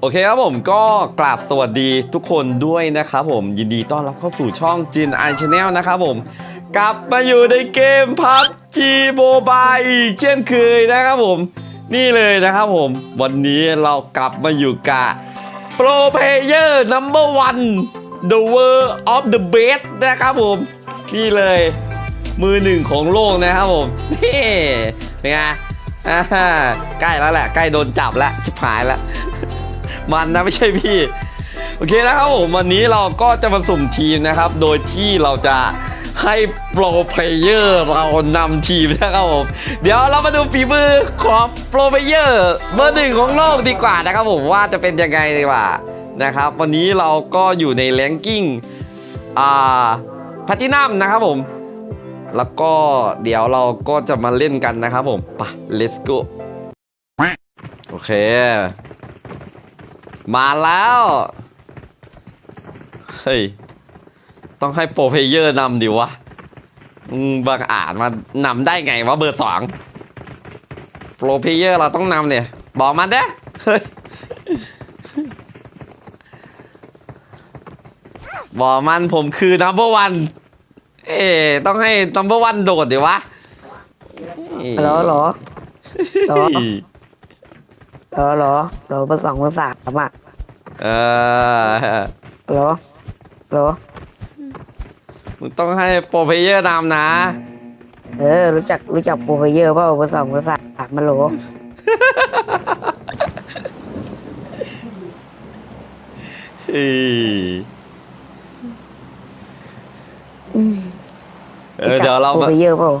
โอเคครับผมก็กราบสวัสดีทุกคนด้วยนะครับผมยินดีต้อนรับเข้าสู่ช่องจินไอชแนลนะครับผม กลับมาอยู่ในเกมพับจีโมบายอีกเช่นเคยนะครับผม นี่เลยนะครับผม วันนี้เรากลับมาอยู่กับ Pro Player Number One The World of the Best นะครับผม นี่เลย มือหนึ่งของโลกนะครับผมนี่เป็นไง อ่าใกล้แล้วแหละ ใกล้โดนจับแล้วชิบหายแล้ว มันนะไม่ใช่พี่ โอเคนะครับผมวันนี้เราก็จะมาสุ่มทีมนะครับ โดยที่เราจะให้โปรเพลเยอร์เรานำทีมนะครับผม เดี๋ยวเรามาดูฝีมือของโปรเพลเยอร์เบอร์หนึ่งของโลกดีกว่านะครับผมว่าจะเป็นยังไงดีกว่านะครับ วันนี้เราก็อยู่ในแรงกิ้งอ่าแพทินัมนะครับผม แล้วก็เดี๋ยวเราก็จะมาเล่นกันนะครับผมไป let's go โอเค มาแล้ว เฮ้ย ต้องให้โปรเพเยอร์นำดิวะบางอาจมานำได้ไงวะเบอร์สองโปรเพเยอร์เราต้องนำเนี่ย บอกมันเด้เฮ้ยบอกมันผมคือ number one ะต้องให้ number one โดดดิวะเหรอเหรอเหรอเหรอเหรอเหรอภาษาภาษาสามอะเออเหรอเหรอมึงต้องให้โปรเพลเยอร์นำนะ เออ รู้จักรู้จักโปรเพเยอร์เปล่าภาษาภาษามาโหลเอ้ย เออเดี๋ยวเราโปรมาเพเยอร์เปล่า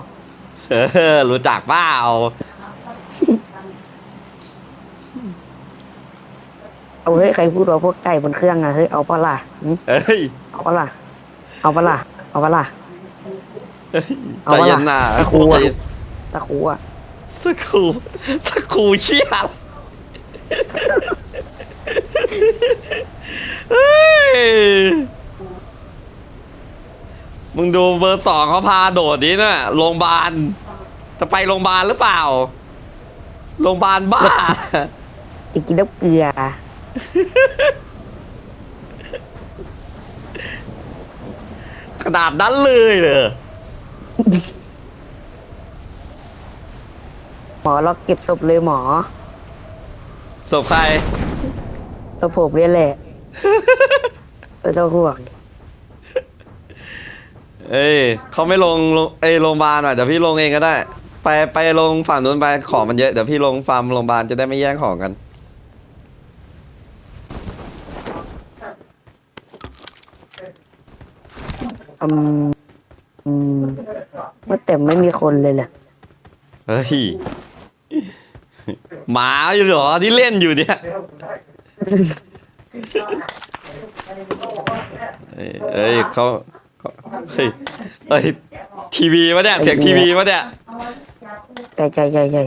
เออรู้จักเปล่าเอาเฮ้ยใครพูดว่าพวกไก่บนเครื่องอะเฮ้ยเอาปะล่ะหึเอ้ยเอาปะล่ะเอาปะล่ะเอาปะล่ะ เอาใจวะเย็นล่ะนะเอาครูใจอะเย็นสักครูอะสักครูสักครูเชี่ยอะไรเฮ้ย มึงดูเบอร์สองเขาพาโดดดิน่ะโรงพยาบาล จะไปโรงพยาบาลหรือเปล่า โรงพยาบาลบ้า จะกินน้ำเกลือ ขนาดนั้นเลยเหรอหมอเราเก็บศพเลยหมอศพใครศพผมเนี่ยแหละ ไม่ต้องห่วง เอ้ยเขาไม่ลงลงเอ้ยโรงพยาบาลอะเดี๋ยวพี่ลงเองก็ได้ ไปไปลงฝั่งนู้นไปของมันเยอะเดี๋ยวพี่ลงฟาร์มโรงพยาบาลจะได้ไม่แย่งของกันอืมอืมว่าแต่ไม่มีคนเลยแหละเฮ้ยหมาอยู่เหรอที่เล่นอยู่เนี่ยเอ้ยเอ้ยเขา เขาเฮ้ยเฮ้ยทีวีวะเนี่ยเสียงทีวีวะเนี่ยใช่ใช่ใช่ใช่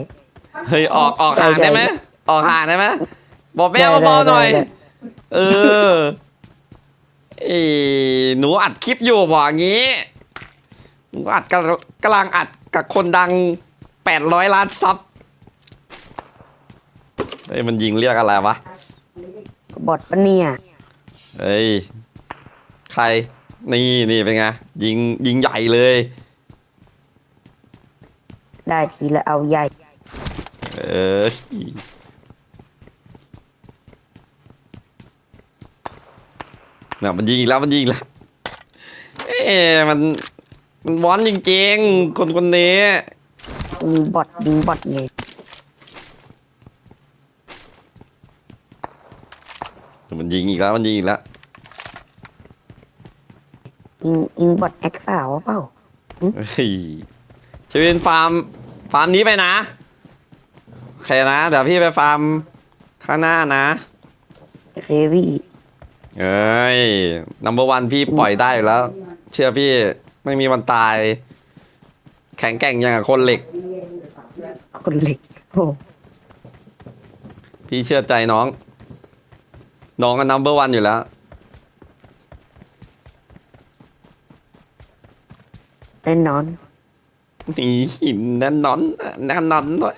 เฮ้ยออกออกห่างใช่ได้ไหมใช่ออกห่างได้ไหมบอกแม่ได้เบาๆหน่อยได้ได้เออเอ้ยหนูอัดคลิปอยู่บอกงี้ หนูอัดกำลังกำลังอัดกับคนดังแปดร้อยล้านซับเฮ้ยมันยิงเรียกอะไรวะบอดปะเนี่ยเฮ้ย ใคร นี่นี่เป็นไงยิงยิงใหญ่เลย ได้ทีละเอาใหญ่ เออน่ะมันยิงอีกแล้วมันยิงอีกแล้วเอ๊ะมันมันวอนจริงๆคนคนนี้ มีบอดยิงบอดไงมันยิงอีกแล้วมันยิงอีกแล้ว ยิงยิงบอดแอคสาวเปล่าเฮ้ยชวินฟาร์มฟาร์มนี้ไปนะโอเคนะ เดี๋ยวพี่ไปฟาร์มข้างหน้านะเควี่เอ้ยนัมเบอร์วันพี่ปล่อยได้อยู่แล้ว เชื่อพี่ไม่มีวันตาย แข็งแกร่งอย่างกับคนเหล็ก คนเหล็กโอ้พี่เชื่อใจน้อง น้องก็นัมเบอร์วันอยู่แล้ว แน่นอนนี่หินแน่นอนแน่นอนด้วย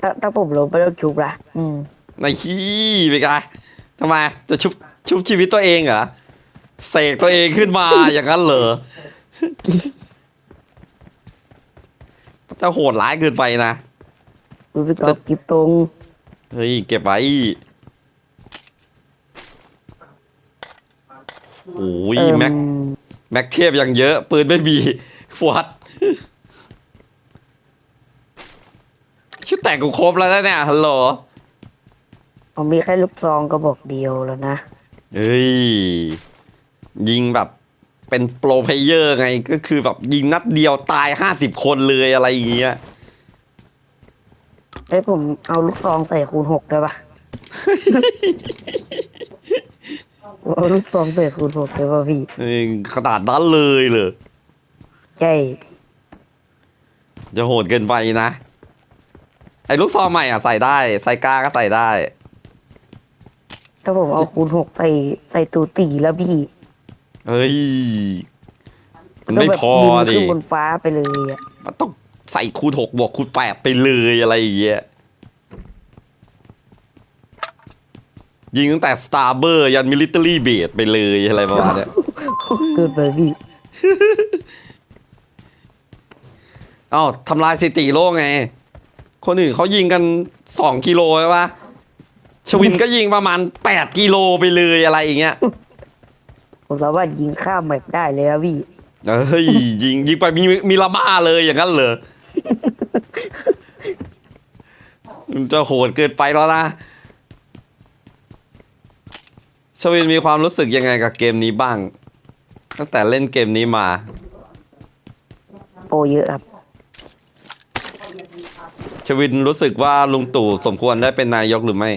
ถ้าถ้าผมลงไปแล้วชุบละอืมในขี้ไปกายทำไมจะชุบชุบชีวิตตัวเองเหรอเสกตัวเองขึ้นมาอย่างนั้นเหรอจะโหดร้ายเกินไปนะดูพี่กอล์ฟกิบตรงเฮ้ยเก็บไว้โอ้ยเอิ่แม็ก แม็กเทียบยังเยอะ ปืนไม่มีฟวัดชื่อแต่งกูครบแล้วนะเนี่ยฮัลโหลผมมีแค่ลูกซองกระบอกเดียวแล้วนะ เฮ้ย ยิงแบบเป็นโปรเพลเยอร์ไงก็คือแบบยิงนัดเดียวตายห้าสิบคนเลยอะไรอย่างเงี้ยไอ้ยผมเอาลูกซองใส่คูณหกได้ปะผม เอาลูกซองใส่คูณหกได้ปะพี่เออขนาดนั้นเลยเลยใช่จะโหดเกินไปนะ ไอ้ลูกซองใหม่อะใส่ได้ไซก้าก็ใส่ได้ ถ้าผมเอาคูณหกใส่ใส่ตูตีแล้วพี่เฮ้ย มันก็ไม่แบบพอบินดิขึ้นบนฟ้าไปเลยอะมันต้องใส่คูณหกบวกคูณแปดไปเลยอะไรอย่างเงี้ย ยิงตั้งแต่สตาร์เบอร์ยันมิลิเตอรี่เบสไปเลยอะไรประมาณเนี้ยเกินไปพี่เอ้าทำลายสถิติโลกไง คนอื่นเขายิงกันสองกิโลใช่ปะชวินก็ยิงประมาณแปดกิโลไปเลยอะไรอย่างเงี้ยผมสามารถยิงข้ามแมปได้เลยอะพี่เฮ้ยยิงยิงไปมีมีละบ้าเลยอย่างนั้นเหรอมันจะโหดเกินไปแล้วนะ ชวินมีความรู้สึกยังไงกับเกมนี้บ้าง ตั้งแต่เล่นเกมนี้มา โปรเยอะครับ ชวินรู้สึกว่าลุงตู่สมควรได้เป็นนายกหรือไม่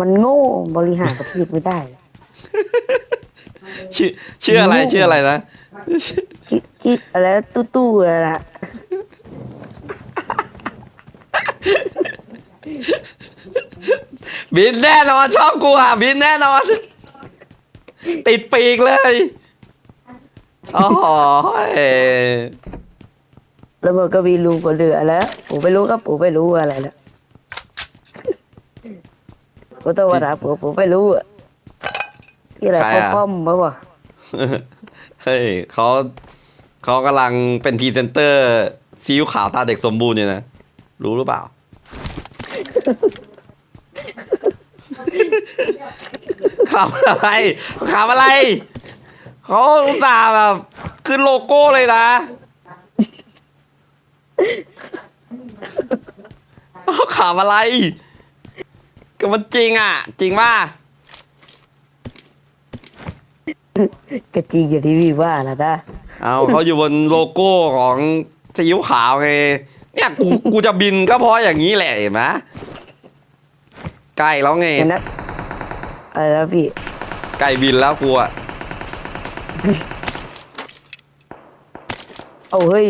มันโง่บริหารประเทศไม่ได้ ชื่อชื่ออะไรโง่ชื่ออะไรนะคิดคิดอะไรนะตู้ตู้อะไรนะ บินแน่นอนชอบกูอะบินแน่นอน ติดปีกเลยโอ้โหแล้วมันก็มีลุงคนเหลือแล้วผมไม่รู้ครับผมไม่รู้อะไรแล้วผมต้องมาถามผมผมไม่รู้อะที่อะไรป้อมป้อมๆปะวะเฮ้ยเขาเขากำลังเป็นพรีเซนเตอร์ซีอิ๊วขาวตาเด็กสมบูรณ์เนี่ยนะ รู้หรือเปล่า ขำอะไรขำอะไรเขาอุตส่าห์แบบขึ้นโลโก้เลยนะเขาขำอะไร ก็มันจริงอะ จริงป่ะก็จริงอย่างที่พี่ว่านะนะเอาเขาอยู่บนโลโก้ของซีอิ๊วขาวไงเนี่ยกูกูจะบินก็เพราะอย่างนี้แหละเห็นไหมใกล้แล้วไงเห็นนะ อะไรนะพี่ใกล้บินแล้วกูอะเอาเฮ้ย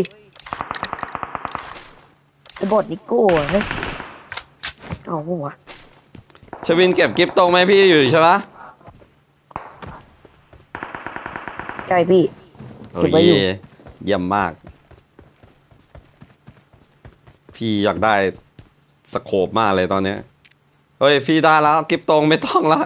ไอ้บอดนิโก้อะเฮ้ยเอาปะวะชวินเก็บกิฟตรงไหมพี่อยู่ใช่ปะใช่พี่ โอ้เก็บไว้อยู่ยเยี่ยมมาก พี่อยากได้สโคปมากเลยตอนเนี้ยเฮ้ยพี่ได้แล้วกิฟตรงไม่ต้องละ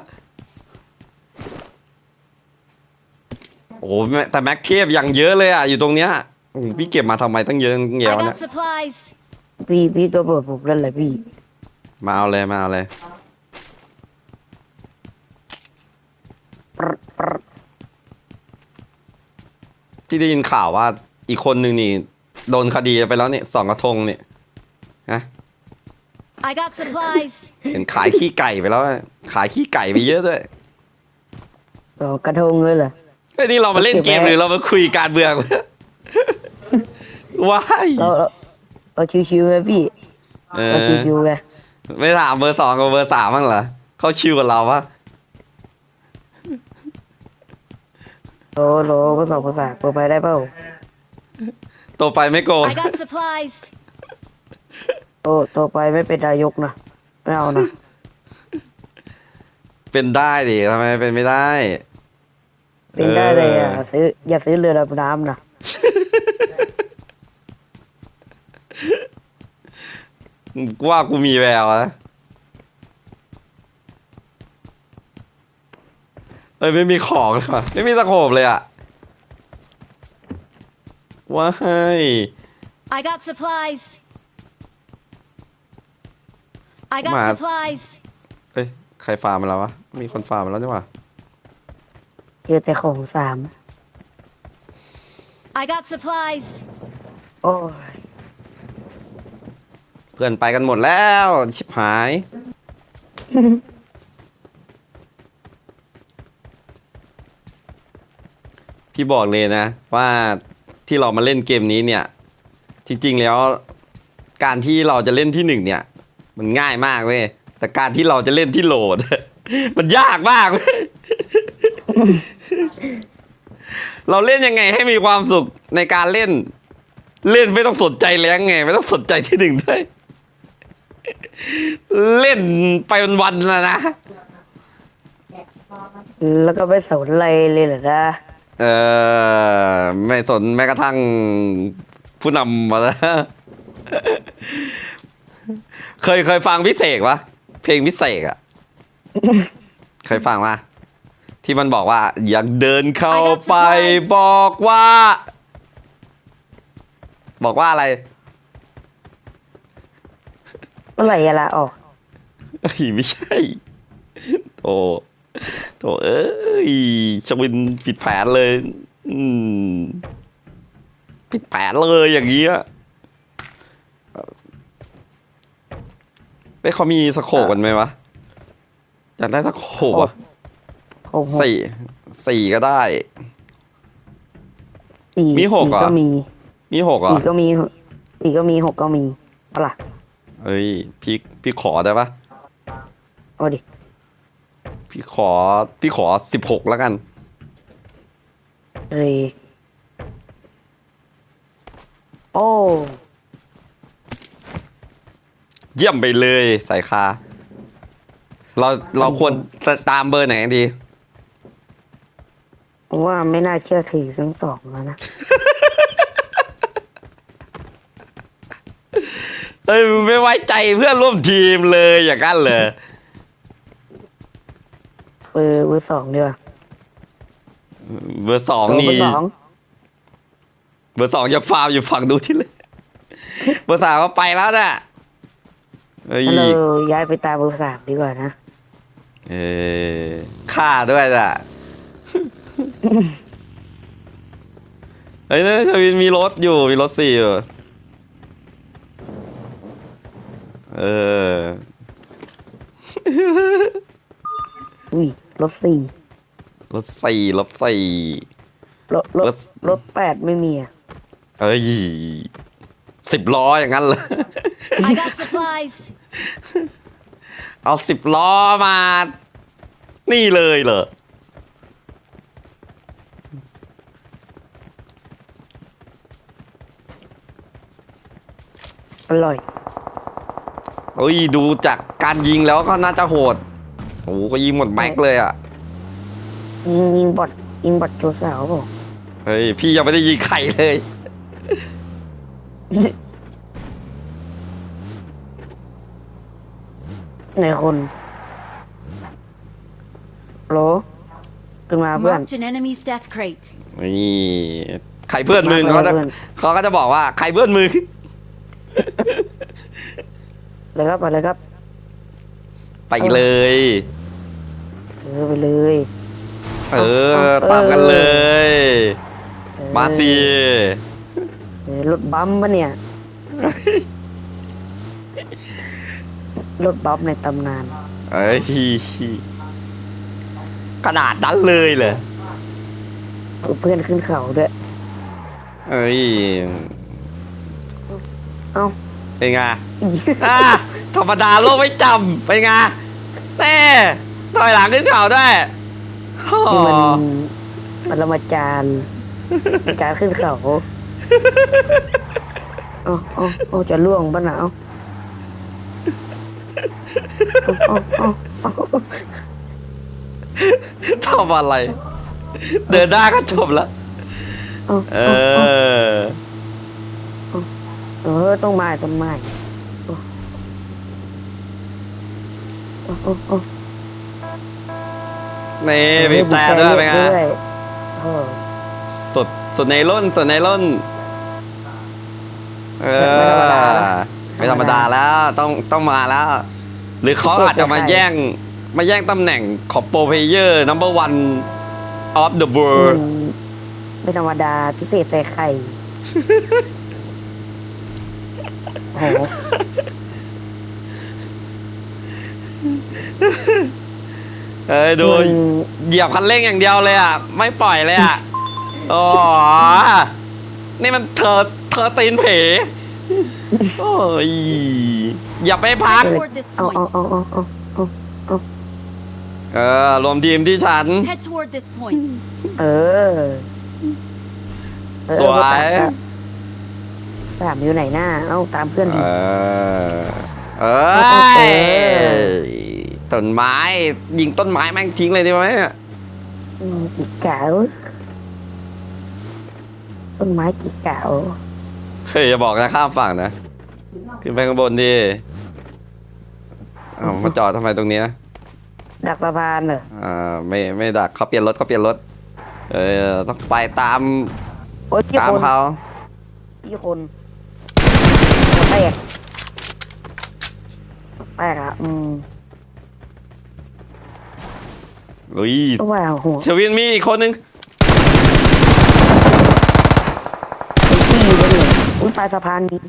โอ้โห แม่แต่แม็กเทียบอย่างเยอะเลยอะอยู่ตรงเนี้ยโอ้โหพี่เก็บมาทำไมตั้งเยอะตั้งแยะ I วะ got เนี่ย supplies. พี่พี่ตัวเปิดผมนั่นแหละพี่ มาเอาเลยมาเอาเลยปรึ๊ดปรึ๊ดพี่ได้ยินข่าวว่าอีกคนหนึ่งนี่ โดนคดีไปแล้วเนี่ยสองกระทงเนี่ยนะ I got supplies. เห็นขายขี้ไก่ไปแล้วอะขายขี้ไก่ไปเยอะด้วย ต่อกระทงเลยเหรอ เฮ้ยนี่เรามาเล่นเกมหรือเรามาคุยการเมือง ว้ายเราเราเราชิวๆไงพี่เอเราอชิวๆไงไม่ถามเบอร์สองกับเบอร์สามบ้างเหรอเขาชิวกับเราปะโหลโหลภาษาภาษาเปิดไปได้เปล่าตัวไปไม่โกง I got supplies. โอ้ต่อไปไม่เป็นนายกนะไม่เอานะเป็นได้ดิทำไมเป็นไม่ได้ เป็นได้เลยอะซื้ออย่าซื้อเรือดำน้ำนะกูว่ากูมีแววนะเอ้ยไม่มีของเลยวะไม่มีตะโขบเลยอะว้าย I got supplies I got supplies เอ้ยใครฟาร์มมาแล้ววะ มีคนฟาร์มมาแล้วนี่หว่ เจอแต่ของสาม I got supplies. โอ้ยเพื่อนไปกันหมดแล้ว ชิบหาย พี่บอกเลยนะ ว่าที่เรามาเล่นเกมนี้เนี่ย จริงๆแล้วการที่เราจะเล่นที่หนึ่งเนี่ย มันง่ายมากเว้ยแต่การที่เราจะเล่นที่โหลด มันยากมากเว้ย เราเล่นยังไงให้มีความสุขในการเล่น เล่นไม่ต้องสนใจแรงไง ไม่ต้องสนใจที่หนึ่งด้วย เล่นไปวันๆนะนะ แล้วก็ไม่สนอะไรเลยเหรอนะ เออไม่สนแม้กระทั่งผู้นำมาแล้วเคยเคยฟังพิเศษวะเพลงพิเศษอะเคยฟังมา ที่มันบอกว่า อยากเดินเข้า I got ไป supplies บอกว่า บอกว่าอะไรเมื่อไหร่จะลาออก เอ้ยไม่ใช่โถโถเอ้ยชวินผิดแผนเลยอืมผิดแผนเลยอย่างเงี้ยเอ้ยเขามีสโคปกันไหมวะอยากได้สโคปอะ ของหกสี่สี่ก็ได้ สี่มีหกสี่เหรอ ก็มีมีหกเหรอะสี่ก็มีสี่ก็มีหกก็มีเอาล่ะเอ้ยพี่พี่ขอได้ปะเอาดิพี่ขอพี่ขอสิบหกแล้วกัน เอ้ยโอ้เยี่ยมไปเลยสายคา เราเราควรจะตามเบอร์ไหนดีผม ว่าไม่น่าเชื่อถือทั้งสองแล้วนะเอ้ยไม่ไว้ใจเพื่อนร่วมทีมเลยอย่างนั้นเลยเบอร์เบอร์สองดีกว่าเบอร์สองเบอนี่ร์สองเบอร์สองอย่าฟาวอยู่ฝั่งดูที่เลย เบอร์สามก็ไปแล้วน่ะเอ้ยงั้นเราย้ายไปตามเบอร์สามดีกว่านะ เออฆ่าด้วยน่ะ เฮ้ยนะชวินมีรถอยู่ มีรถสี่อยู่ เออ อุ้ยรถสี่รถสี่รถสี่ รถรถรถรถแปดไม่มีอะ เอ้ยสิบล้ออย่างนั้นเลย I got supplies. เอาสิบล้อมา นี่เลยเหรอ อร่อยเอ้ยดูจากการยิงแล้วก็น่าจะโหดโอ้โหก็ยิงหมดแม็กเลยอะ ยิงยิงบอดยิงบอดโจสาวบอกเฮ้ยพี่ยังไม่ได้ยิงใครเลยในคนโหลขึ้นมาเพื่อน Marked an enemy's death crate. นี่ใครเพื่อนมึงมาเขาจะเพื่อนเขาก็จะบอกว่าใครเพื่อนมึง เลยครับไปเลยครับไปเลย เออไปเลยเออ ตามกันเลยเออมาสิเออรถบัมปะเนี่ย รถบัมในตำนาน เอ้ยขนาดนั้นเลยเหรอเอาเพื่อนขึ้นเขาด้วย เอ้ย เอ้าเป็นไงอะธรรมดาโลกไม่จำเป็นไงแน่ถอยหลังขึ้นเขาได้อ๋อนี่มันมันละมาจารย์การขึ้นเขาเอาเอาเอาจะล่วงปะหนาวเอาเอาเอาเอาทำอะไร เดินหน้าก็จบแล้ว เอาเอเอาอ เออต้องมาต้องมาเอาเอาเอานี่บีบแต่ด้วยเป็นไงด้วยโอ้สุดสุดในรุ่นสุดในรุ่นเออไม่ธรรมดาแล้วต้องต้องมาแล้ว หรือเขาอาจจะมาแย่ง มาแย่งตำแหน่งของโปรเพเยอร์ number one of the อื world มไม่ธรรมดาพิเศษใส่ไข่ โอ้โหเอ้ยดูมันเหยียบคันเร่งอย่างเดียวเลยอะ ไม่ปล่อยเลยอะอ๋อนี่มันเธอเธอตีนเผโอ้ยอย่าไปพัก Head toward this เอาเอา point. เอาเอาเอาเอาเออ รวมทีมที่ฉัน Head toward this point. เออเออสวย เออ สามอยู่ไหนหน้า เอ้าตามเพื่อนเอดิอเอเอ้ยต้นไม้ ยิงต้นไม้แม่งทิ้งเลยดีไหมมกี่กาวต้นไม้กี่กาวเฮ้ยอย่าบอกนะข้ามฝั่งนะ ขึ้นไปข้างบนดิอ้าวมาจอดทำไมตรงเนี้ยดักสะพานเหรออ่าไม่ไม่ดักเขาเปลี่ยนรถเขาเปลี่ยนรถ เออต้องไปตามโอ้ยกี่ตามคนเขากี่คนหัว แตกแตกอะอืมลุยก็ว่าหัวเชวินมีอีกคนนึงไอ้ที่อยู่เนี่ยอุ้ยปลายสะพานนี้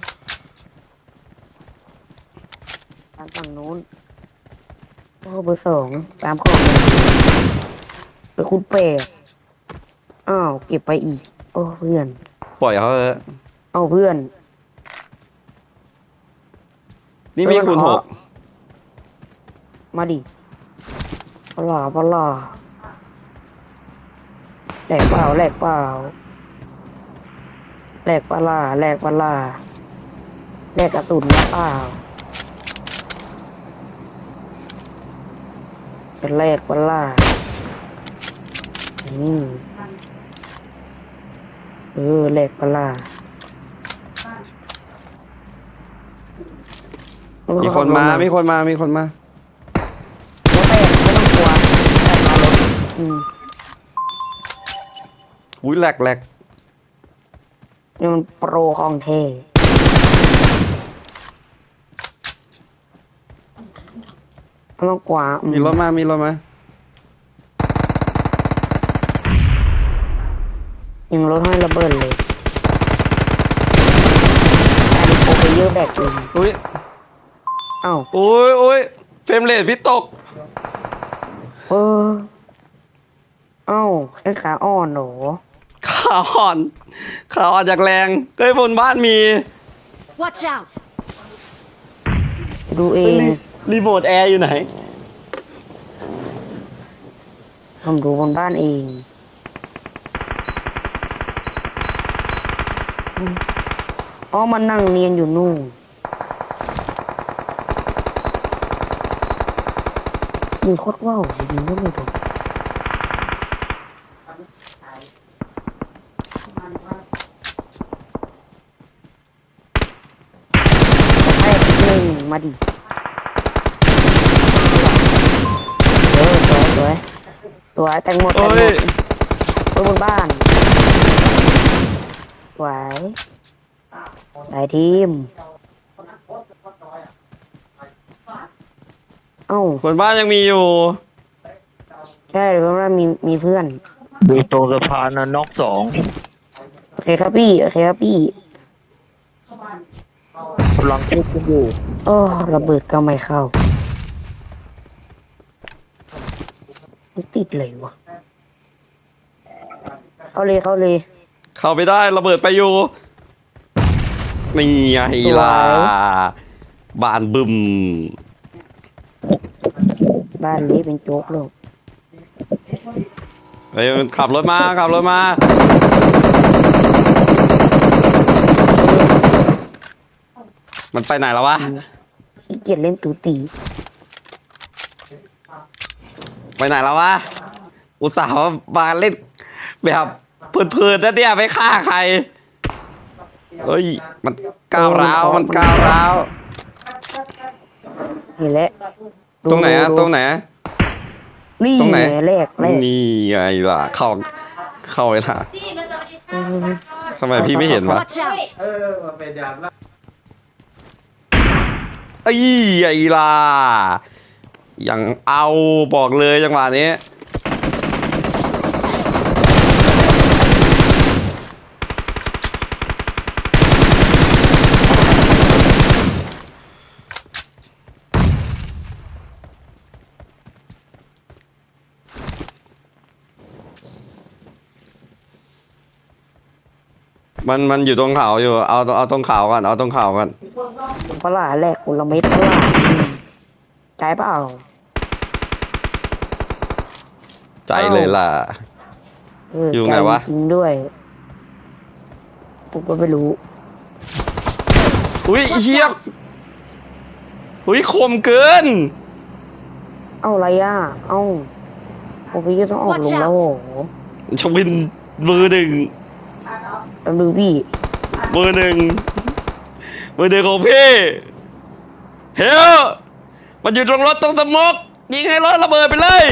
ทางฝั่งนู้นโอ้เบอร์สองตามของเลยไปคุณเปรอ้าวเก็บไปอีก โอ้เพื่อน ปล่อยเขาเถอะเอาเพื่อน นี่มีคูณหกมาดิปลาปลาแหลกเปล่าแหลกเปล่าแหลกปลาแหลกปลาแหลกกระสุนเปล่าเป็นแหลกปลาอืมเออแหลกปลา มีคนมา มีคนมา มีคนมา รถแตกไม่ต้องกลัวแตกมารถอืมอุ้ยแหลกแหลกนี่มันโปรของเทไม่ต้องกลัวอืมีรถมา มีรถมา ยิงรถให้ระเบิดเลยอันนี้โปรเพเยอร์แบกเองอุ้ยเอ้าอุ้ยอุ้ยเฟรมเรทพี่ตก เออเอ้าแค่ขาอ่อนเหรอขาอ่อนขาอ่อนจากแรงเฮ้ยบนบ้านมี Watch out. ดูเองรีรีโมทแอร์อยู่ไหน ผมดูบนบ้านเองอืมอ๋อมันนั่งเนียนอยู่นู่น ยิงโคตรว่าวยิงก็ไม่ถูกให้หนึ่งมาดิเออสวยสวยสวยแตงหมแตงเอ้หมยดไว้บนบ้านไหวหลายทีม เอ้าบนบ้านยังมีอยู่ ใช่หรือว่ามีมีเพื่อน ดูตรงสะพานนะน็อกสองโอเคครับพี่ โอเคครับพี่ กำลังชุบกันอยู่โอ้ระเบิดก็ไม่เข้าไม่ติดเลยวะเข้าเลยเข้าเลย เข้าไปได้ระเบิดไปอยู่ นี่ไงล่ะสวยบ้านบึม บ้านนี้เป็นโจ๊กเลยเฮ้ยมันขับรถมาขับรถมา มันไปไหนแล้ววะขี้เกียจเล่นตูตีไปไหนแล้ววะอุตส่าห์มาเล่นแบบเพลินๆนะเนี่ยไม่ฆ่าใครเฮ้ยมันก้าวร้าวมันก้าวร้าวเห็นแล้ว ดูตรงไหนอะดูตรงไหนอะ นี่ตรงไหนไงแรกแรก นี่ไงล่ะ เข้าเข้าไปล่ะอืมทำไมพี่ไม่เห็นวะ Watch out! ไอ้ไอ้ล่ะอย่างเอาบอกเลยจังหวะนี้ มันมันอยู่ตรงเขาอยู่ เอาเอาตรงเขาก่อนเอาตรงเขาก่อนปลาแรกคนละเม็ดปลาอืมใจเปล่าใจเลยล่ะ เอออยู่ไงวะ ใจจริงๆด้วยผมก็ไม่รู้ อุ้ยเฮียอุ้ยคมเกิน เอ้าอะไรอะ เอ้าผมพี่ก็ต้องออกลงแล้วโอ้โหชวินมือหนึ่ง แป๊บนึงพี่มือหนึ่งมือหนึ่งของพี่เฮ้ยมันอยู่ตรงรถตรงสมกยิงให้รถระเบิดไปเลย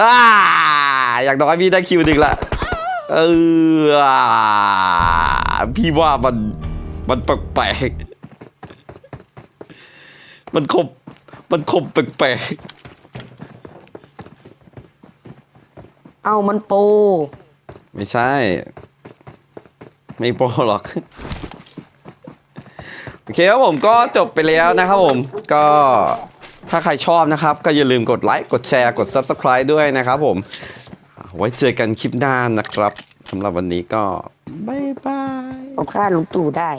อ่าอย่างน้อยพี่ได้คิวหนึ่งละเออพี่ว่ามันมันแปลกๆมันคมมันคมแปลกๆ เอ้ามันโป ไม่ใช่ ไม่โปหรอก โอเคครับผมก็จบไปแล้วนะครับผม ก็ถ้าใครชอบนะครับ ก็อย่าลืมกดไลค์ กดแชร์ กด Subscribe ด้วยนะครับผม ไว้เจอกันคลิปหน้านะครับสำหรับวันนี้ก็ บ๊ายบาย เอาฆ่าลุงตู่ได้